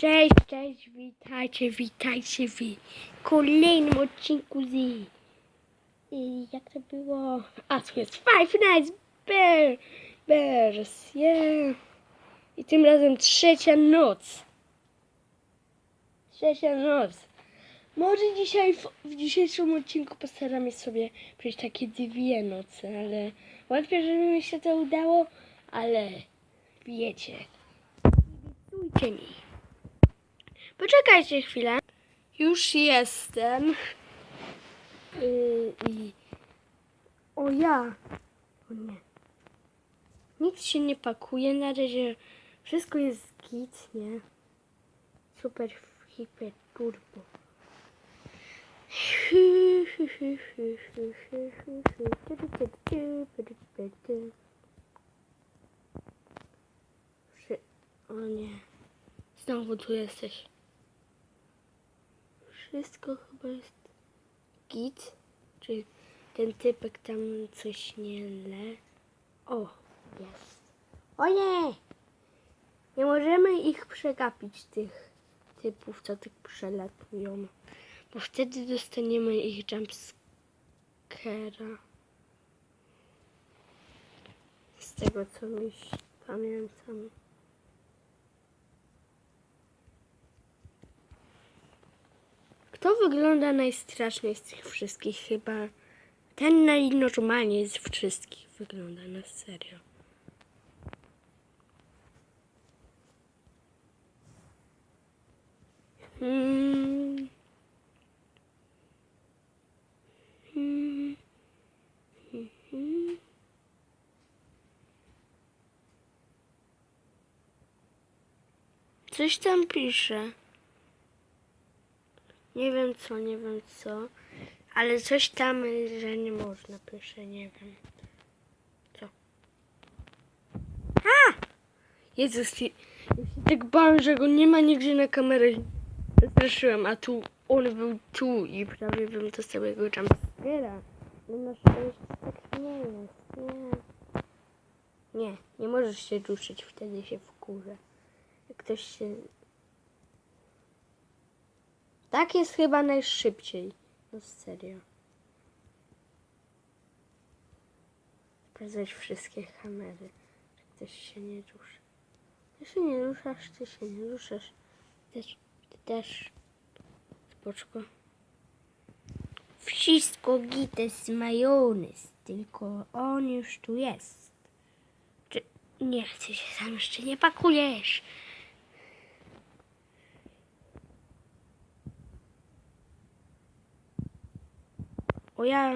Cześć, cześć, witajcie, witajcie w kolejnym odcinku z... I jak to było? A, to jest Five Nights Bear, Bears, yeah. I tym razem trzecia noc. Trzecia noc. Może dzisiaj, w, w dzisiejszym odcinku postaramy sobie przejść takie dwie noce, ale wątpię, żeby mi się to udało, ale wiecie. Kibicujcie mi. Poczekajcie chwilę. Już jestem. Yy, I... O ja. O nie. Nic się nie pakuje. Na razie wszystko jest git, nie? Super, hiper, turbo. O nie. Znowu tu jesteś. Wszystko chyba jest git. Czy ten typek tam coś nie le? O, jest. O nie! Nie możemy ich przegapić, tych typów, co tak przelatują. Bo wtedy dostaniemy ich jumpscare'a. Z tego, co mi pamiętam. Wygląda najstraszniej z tych wszystkich? Chyba ten najnormalniej z wszystkich wygląda na serio. Hmm. Hmm. Mhm. Coś tam pisze. Nie wiem co, nie wiem co, ale coś tam, że nie można, pisze, nie wiem. Co? A! Jezus, ja się tak bałem, że go nie ma nigdzie na kamerę. Straszyłem, a tu, on był tu i prawie bym dostał jego jumpscare'a. No na szczęście tak nie jest, nie. Nie, nie możesz się ruszyć, wtedy się wkurzę. Jak ktoś się tak jest chyba najszybciej. No serio. Sprawdzać wszystkie kamery. Czy ktoś się nie ruszy. Ty się nie ruszasz, ty się nie ruszasz. Ty też. Ty też. Spoczko. Wszystko gites majonez, tylko on już tu jest. Czy nie, ty się sam jeszcze nie pakujesz. O ja.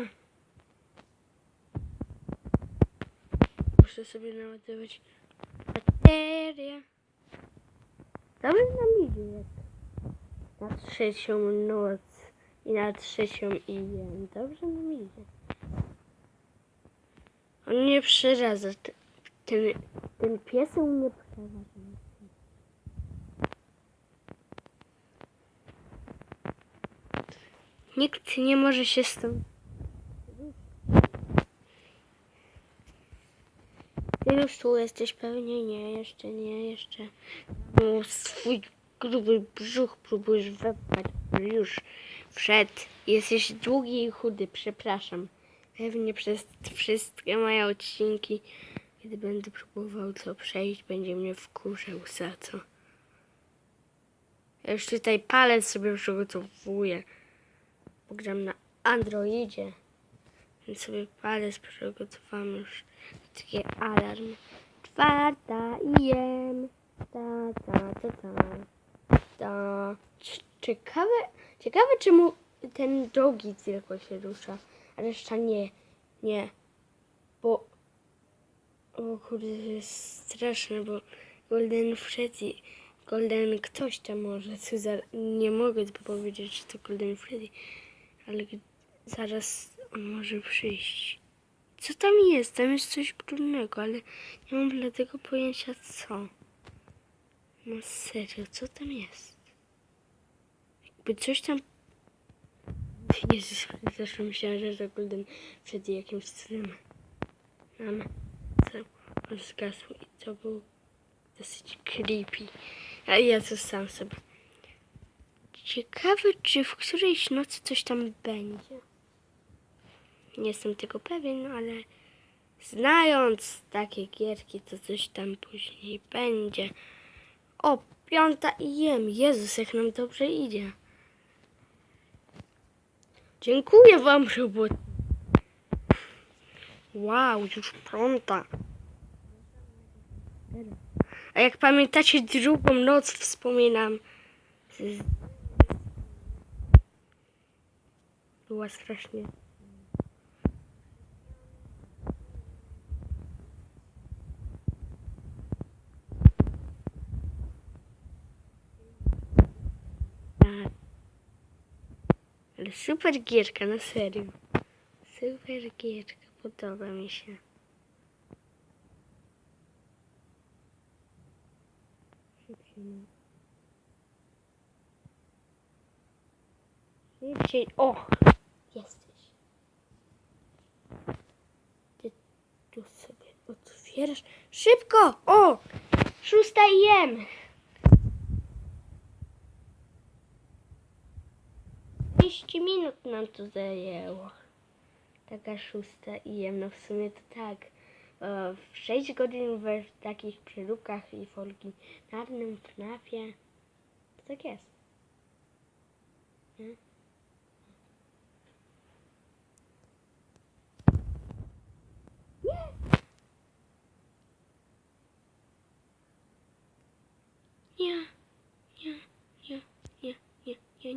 Muszę sobie naładować baterię. Dobrze nam idzie jak na trzecią noc i na trzecią idzie. Dobrze nam idzie. On nie przeraza. T- Ten, ten pieseł nie przeraza. Nikt nie może się stąd Ty już tu jesteś pewnie? Nie, jeszcze nie, jeszcze. No, swój gruby brzuch próbujesz wepchać. Już wszedł. Jesteś długi i chudy, przepraszam. Pewnie przez wszystkie moje odcinki, kiedy będę próbował to przejść, będzie mnie wkurzał za co. Ja już tutaj palec sobie przygotowuję. Bo na Androidzie. Więc sobie palec przygotowałem już taki alarm. Czwarta jem. Ta, ta, ta, ta. ta. Ciekawe, ciekawe czemu ten drugi tylko się rusza, a reszta nie. Nie. Bo o kurde, to jest straszne, bo Golden Freddy, Golden ktoś tam może, co za, nie mogę powiedzieć, że to Golden Freddy, ale zaraz on może przyjść. Co tam jest? Tam jest coś brudnego, ale nie mam dlatego pojęcia co. No serio, co tam jest? Jakby coś tam... Jezus, zawsze myślałem, że to Golden przed jakimś cudem. Nam zgasł i to był dosyć creepy. A Jezus sam sobie. Ciekawe, czy w którejś nocy coś tam będzie. Nie jestem tego pewien, ale znając takie gierki, to coś tam później będzie. O, piąta i jem. Jezus, jak nam dobrze idzie. Dziękuję wam, było... Wow, już piąta. A jak pamiętacie, drugą noc wspominam. Była strasznie. Tak. Ale super gierka, na serio. Super gierka, podoba mi się. Szybciej. O! Jesteś. Ty tu sobie otwierasz. Szybko! O! Szósta i jem. 30 minut nam to zajęło. Taka szósta i jem. No w sumie to tak. E, W 6 godzin we takich przeróbkach i w oryginalnym FNAFie. To tak jest. Nie, nie, nie, nie, nie, nie,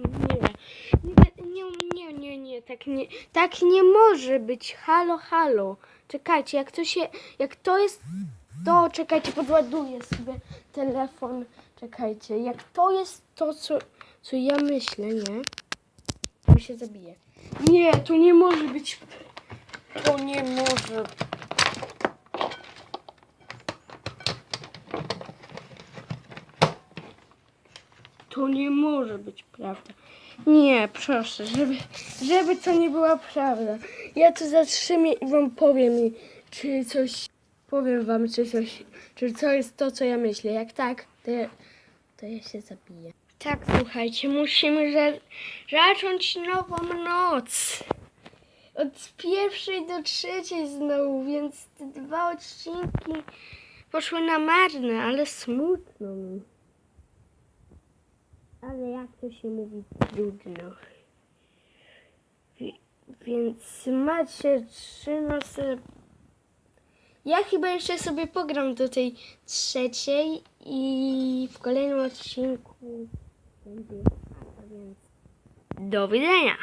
nie, nie, nie, nie, nie, tak nie, tak nie może być. Halo, halo. Czekajcie, jak to się, jak to jest, to czekajcie, podładuję sobie telefon. Czekajcie, jak to jest to, co, co ja myślę, nie? To się zabije. Nie, to nie może być. To nie może. To nie może być prawda. Nie, proszę, żeby, żeby to nie była prawda. Ja to zatrzymię i wam powiem, czy coś, powiem wam, czy coś, czy co jest to, co ja myślę. Jak tak, to ja, to ja się zabiję. Tak, słuchajcie, musimy za, zacząć nową noc. Od pierwszej do trzeciej znowu, więc te dwa odcinki poszły na marne, ale smutno mi. Ale jak to się mówi, trudno. Wi- Więc macie trzy noce. Ja chyba jeszcze sobie pogram do tej trzeciej i w kolejnym odcinku będzie. Do widzenia.